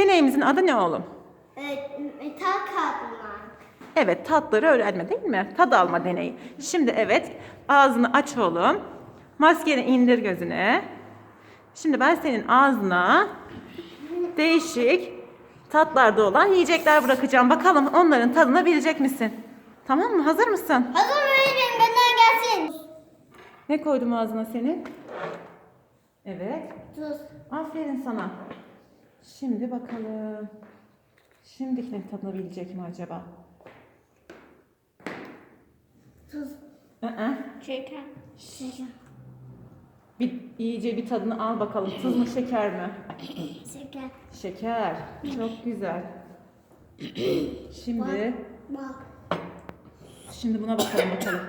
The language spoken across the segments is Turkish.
Deneyimizin adı ne oğlum? Evet, metal kaplumbağa. Evet tatları öğrenme değil mi? Tad alma deneyi. Şimdi evet ağzını aç oğlum. Maskeni indir gözüne. Şimdi ben senin ağzına değişik tatlarda olan yiyecekler bırakacağım. Bakalım onların tadını bilecek misin? Tamam mı? Hazır mısın? Hazır verin benden gelsin. Ne koydum ağzına senin? Evet. Tuz. Aferin sana. Şimdi bakalım. Şimdikinin tadını bilecek mi acaba? Tuz. Aa, Şeker. Şeker. bir iyice bir tadını al bakalım. Tuz mu şeker mi? Şeker. Şeker. Çok güzel. Şimdi Bak. şimdi buna bakalım bakalım.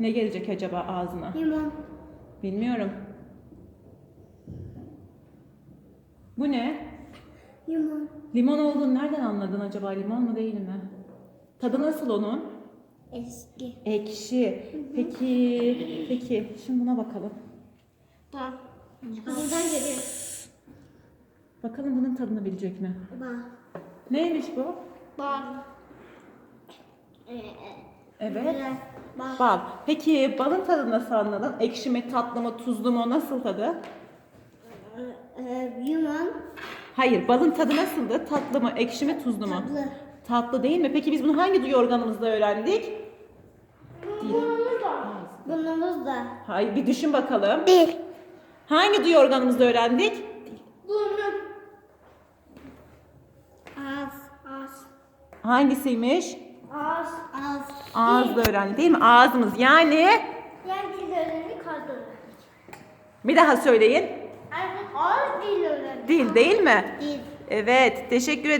Ne gelecek acaba ağzına? Limon. Bilmiyorum. Bu ne? Limon. Limon olduğunu nereden anladın acaba? Limon mu değil mi? Tadı nasıl onun? Eski. Ekşi. Peki, peki. Şimdi buna bakalım. Bak. Buradan geliyor. Bakalım bunun tadını bilecek mi? Bak. Neymiş bu? Bak. Ee, Evet. Bak. Bal. Peki balın tadı nasıl anladın? Ekşi mi, tatlı mı, tuzlu mu? Nasıl tadı? Hayır, balın tadı nasıldı? Tatlı mı, ekşi mi, tuzlu mu? Tatlı. Tatlı değil mi? Peki biz bunu hangi duyu organımızda öğrendik? Burnumuz da. Burnumuz da. Hayır, bir düşün bakalım. Dil. Hangi duyu organımızda öğrendik? Burnum. Ağız. Ağız. Hangisiymiş? Ağız. Ağız. Ağızda öğrendik değil mi? Ağzımız yani. Yani dil öğrendik, ağız öğrendik. Bir daha söyleyin. Yani ağız dil Dil değil mi? Dil. Evet, teşekkür ederim.